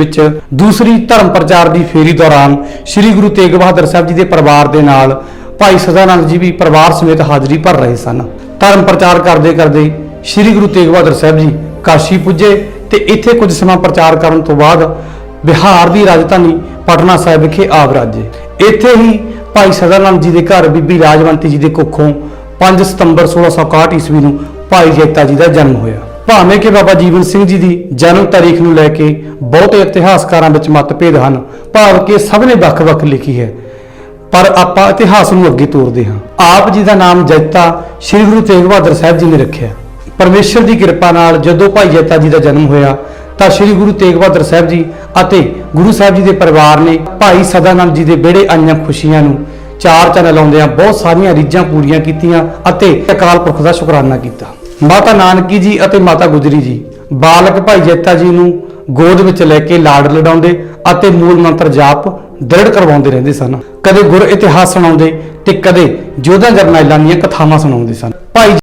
ਵਿੱਚ ਦੂਸਰੀ ਧਰਮ ਪ੍ਰਚਾਰ ਦੀ ਫੇਰੀ ਦੌਰਾਨ ਸ੍ਰੀ ਗੁਰੂ ਤੇਗ ਬਹਾਦਰ ਸਾਹਿਬ ਜੀ ਦੇ ਪਰਿਵਾਰ ਦੇ ਨਾਲ ਭਾਈ ਸਦਾਨੰਦ ਜੀ ਵੀ ਪਰਿਵਾਰ ਸਮੇਤ ਹਾਜ਼ਰੀ ਭਰ ਰਹੇ ਸਨ। ਧਰਮ ਪ੍ਰਚਾਰ ਕਰਦੇ ਕਰਦੇ ਸ੍ਰੀ ਗੁਰੂ ਤੇਗ ਬਹਾਦਰ ਸਾਹਿਬ ਜੀ ਕਾਸ਼ੀ ਪੁੱਜੇ ਤੇ ਇੱਥੇ ਕੁਝ ਸਮਾਂ ਪ੍ਰਚਾਰ ਕਰਨ ਤੋਂ ਬਾਅਦ ਬਿਹਾਰ ਦੀ ਰਾਜਧਾਨੀ ਪਟਨਾ ਸਾਹਿਬ ਵਿਖੇ ਆ ਵਿਰਾਜੇ ਇੱਥੇ ਹੀ ਭਾਈ ਸਦਾਨੰਦ ਜੀ ਦੇ ਘਰ ਬੀਬੀ ਰਾਜਵੰਤੀ ਜੀ ਦੇ ਕੁੱਖੋਂ 5 ਸਤੰਬਰ 1661 ਈਸਵੀ ਨੂੰ ਭਾਈ ਜੈਤਾ ਜੀ ਦਾ ਜਨਮ ਹੋਇਆ। ਭਾਵੇਂ ਕਿ ਬਾਬਾ ਜੀਵਨ ਸਿੰਘ ਜੀ ਦੀ ਜਨਮ ਤਾਰੀਖ ਨੂੰ ਲੈ ਕੇ ਬਹੁਤੇ ਇਤਿਹਾਸਕਾਰਾਂ ਵਿੱਚ ਮਤਭੇਦ ਹਨ, ਭਾਵ ਕਿ ਸਭ ਨੇ ਵੱਖ-ਵੱਖ ਲਿਖੀ ਹੈ। ਪਰ ਆਪਾਂ ਇਤਿਹਾਸ ਨੂੰ ਅੱਗੇ ਤੋਰਦੇ ਹਾਂ। ਆਪ ਜੀ ਦਾ ਨਾਮ ਜੈਤਾ ਸ੍ਰੀ ਗੁਰੂ ਤੇਗ ਬਹਾਦਰ ਸਾਹਿਬ ਜੀ ਨੇ ਰੱਖਿਆ। ਪਰਮੇਸ਼ਰ ਦੀ ਕਿਰਪਾ ਨਾਲ ਜਦੋਂ ਭਾਈ ਜੈਤਾ ਜੀ ਦਾ ਜਨਮ ਹੋਇਆ, ਤਾਂ ਸ੍ਰੀ ਗੁਰੂ ਤੇਗ ਬਹਾਦਰ ਸਾਹਿਬ ਜੀ ਅਤੇ ਗੁਰੂ ਸਾਹਿਬ ਜੀ ਦੇ ਪਰਿਵਾਰ ਨੇ ਭਾਈ ਸਦਾਨੰਦ ਜੀ ਦੇ ਵਿਹੜੇ ਆਈਆਂ ਖੁਸ਼ੀਆਂ ਨੂੰ ਚਾਰ ਚੰਨ ਲਾਉਂਦਿਆਂ ਬਹੁਤ ਸਾਰੀਆਂ ਰੀਝਾਂ ਪੂਰੀਆਂ ਕੀਤੀਆਂ ਅਤੇ ਅਕਾਲ ਪੁਰਖ ਦਾ ਸ਼ੁਕਰਾਨਾ ਕੀਤਾ। ਮਾਤਾ ਨਾਨਕੀ ਜੀ ਅਤੇ ਮਾਤਾ ਗੁਜਰੀ ਜੀ, ਬਾਲਕ ਭਾਈ ਜੈਤਾ ਜੀ ਨੂੰ ਗੋਦ ਵਿੱਚ ਲੈ ਕੇ ਲਾਡ ਲਡਾਉਂਦੇ ਅਤੇ ਮੂਲ ਮੰਤਰ ਜਾਪ ਦ੍ਰਿੜ ਕਰਵਾਉਂਦੇ ਰਹਿੰਦੇ ਸਨ। ਕਦੇ ਗੁਰ ਇਤਿਹਾਸ ਸੁਣਾਉਂਦੇ ਤੇ ਕਦੇ ਜੋਧਾ ਜਰਨੈਲਾਂ ਦੀਆਂ ਕਥਾਵਾਂ ਸੁਣਾਉਂਦੇ ਸਨ। ਭਾਈ